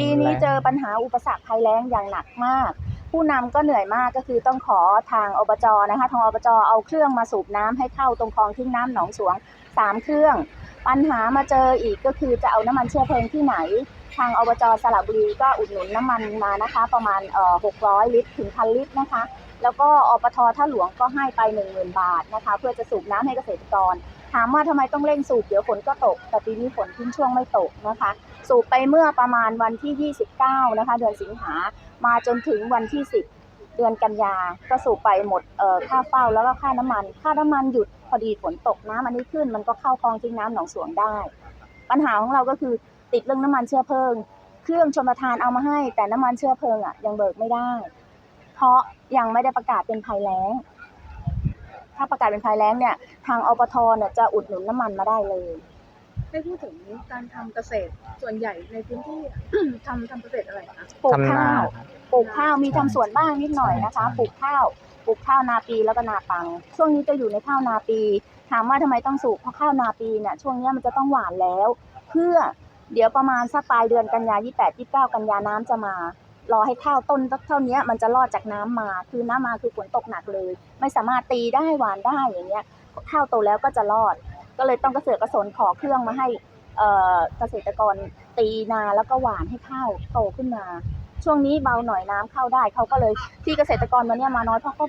ปีนี้เจอปัญหาอุปสรรคภัยแล้งอย่างหนักมาก ผู้นำก็เหนื่อยมากก็คือต้องขอทางอบจนะคะ ทางอบจเอาเครื่องมาสูบน้ำให้เข้าตรงคลองทิ้งน้ำหนองสวงสามเครื่อง ปัญหามาเจออีกก็คือจะเอาน้ำมันเชื้อเพลิงที่ไหน ทางอบจสระบุรีก็อุดหนุนน้ำมันมานะคะ ประมาณเอ่อ600ลิตรถึงพันลิตรนะคะ แล้วก็อปทท่าหลวงก็ให้ไป 10,000 บาทนะคะ เพื่อจะสูบน้ำให้เกษตรกร ถามว่าทำไมต้องเร่งสูบเดี๋ยวฝนก็ตก แต่ปีนี้ฝนทิ้งช่วงไม่ตกนะคะ สูบไปเมื่อประมาณวันที่ 29 นะคะ เดือนสิงหามาจนถึงวันที่ 10 เดือนกันยา ก็สูบไปหมดเอ่อค่าเฝ้าแล้วก็ค่าน้ำมัน ค่าน้ำมันหยุดพอดีฝนตกน้ำอันนี้ขึ้นมันก็เข้าคลองทิ้งน้ำหนองสวงได้ ปัญหาของเราก็คือติดเรื่องน้ำมันเชื้อเพลิง เครื่องชนประทานเอามาให้ แต่น้ำมันเชื้อเพลิงอะยังเบิกไม่ได้ เพราะยังไม่ได้ประกาศเป็นภัยแล้ง ถ้าประกาศเป็นภัยแล้งเนี่ย ทางอปทเนี่ยจะอุดหนุนน้ำมันมาได้เลย ได้พูดถึงการทำเกษตรส่วนใหญ่ในพื้นที่ ทำทำเกษตรอะไรคะปลูกทำนาข้าวปลูกข้าวมีทำสวนบ้างนิดหน่อยนะคะปลูกข้าว ปลูกข้าวนาปีแล้วก็นาปัง ช่วงนี้จะอยู่ในข้าวนาปี ถามว่าทำไมต้องสูบเพราะข้าวนาปีเนี่ยช่วงนี้มันจะต้องหวานแล้ว เพื่อเดี๋ยวประมาณสักปลายเดือนกันยา28 29 กันยาน้ำจะมา รอให้ข้าวต้นเท่านี้มันจะรอดจากน้ำมา คือน้ำมาคือฝนตกหนักเลย ไม่สามารถตีได้หวานได้อย่างเงี้ยข้าวโตแล้วก็จะรอด ก็เลยต้องกระเสือกกระสนขอเครื่องมาให้เอ่อเกษตรกรตีนาแล้วก็หวานให้ข้าวโตขึ้นมา ช่วงนี้เบาหน่อยน้ำเข้าได้เขาก็เลยที่เกษตรกรวันเนี้ยมาน้อยเพราะเขา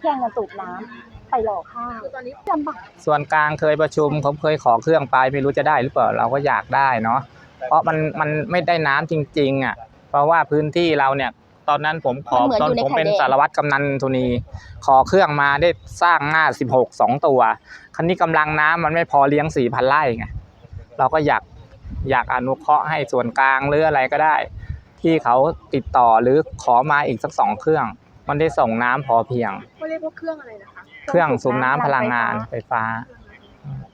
แข่งกันสูบน้ำไปหล่อข้าวคือตอนนี้ลำบากส่วนกลางเคยประชุมผมเคยขอเครื่องไปไม่รู้จะได้หรือเปล่าเราก็อยากได้เนาะเพราะมันมันไม่ได้น้ำจริง ๆ อะ เพราะว่าพื้นที่เราเนี่ยตอนนั้นผมขอตอนผมเป็นสารวัตรกำนันทุนี ขอเครื่องมาได้สร้างหน้า16 2ตัว คันนี้กำลังน้ำมันไม่พอเลี้ยง4,000ไร่ไงเราก็อยากอยากอนุเคราะห์ให้ส่วนกลางหรืออะไรก็ได้ ที่เขาติดต่อหรือขอมาอีกสักสองเครื่อง มันได้ส่งน้ำพอเพียง เขาเรียกว่าเครื่องอะไรนะคะเครื่องสูบน้ำพลังงานไฟฟ้า เครื่องอะไร